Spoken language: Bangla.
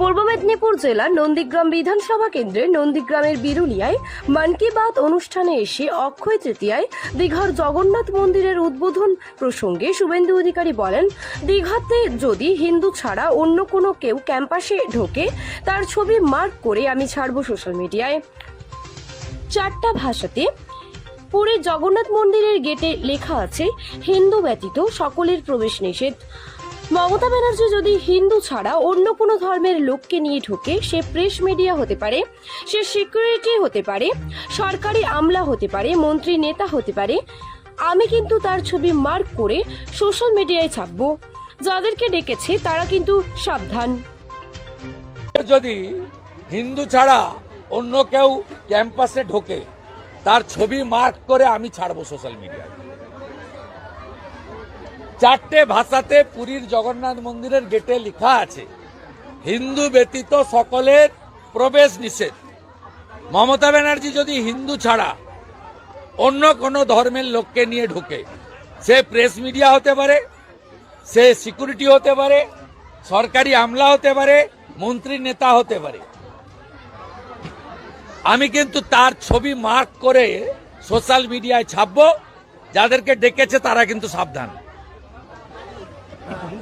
মেদিনীপুর জেলার নন্দীগ্রাম বিধানসভা কেন্দ্রের নন্দীগ্রামের বিরুলিয়ায় মন কি বাত অনুষ্ঠানে এসে অক্ষয় তৃতীয়ায় দীঘার জগন্নাথ মন্দিরের উদ্বোধন প্রসঙ্গে শুভেন্দু অধিকারী বলেন, দীঘাতে যদি হিন্দু ছাড়া অন্য কোনো কেউ ক্যাম্পাসে ঢোকে, তার ছবি মার্ক করে আমি ছাড়ব সোশ্যাল মিডিয়ায়। চারটা ভাষাতে পুরীর জগন্নাথ মন্দিরের গেটে লেখা আছে, হিন্দু ব্যতীত সকলের প্রবেশ নিষেধ। মমতা ব্যানার্জি যদি হিন্দু ছাড়া অন্য কোনো ধর্মের লোককে নিয়ে ঢোকে, সে প্রেস মিডিয়া হতে পারে, সে সিকিউরিটি হতে পারে, সরকারি আমলা হতে পারে, মন্ত্রী নেতা হতে পারে, আমি কিন্তু তার ছবি মার্ক করে সোশ্যাল মিডিয়ায় ছাপবো। যাদেরকে ডেকেছে তারা কিন্তু সাবধান। যদি হিন্দু ছাড়া অন্য কেউ ক্যাম্পাসে ঢোকে, তার ছবি মার্ক করে আমি ছাড়বো সোশ্যাল মিডিয়ায় চারটে ভাষাতে পুরীর জগন্নাথ মন্দিরের গেটে লেখা আছে, হিন্দু ব্যতীত সকলের প্রবেশ নিষেধ। মমতা ব্যানার্জি যদি হিন্দু ছাড়া অন্য কোনো ধর্মের লোককে নিয়ে ঢোকে, সে প্রেস মিডিয়া হতে পারে, সে সিকিউরিটি হতে পারে, সরকারি আমলা হতে পারে, মন্ত্রী নেতা হতে পারে। আমি কিন্তু তার ছবি মার্ক করে সোশ্যাল মিডিয়ায় ছাপবো, যাদেরকে ডেকেছে তারা কিন্তু সাবধান। 你回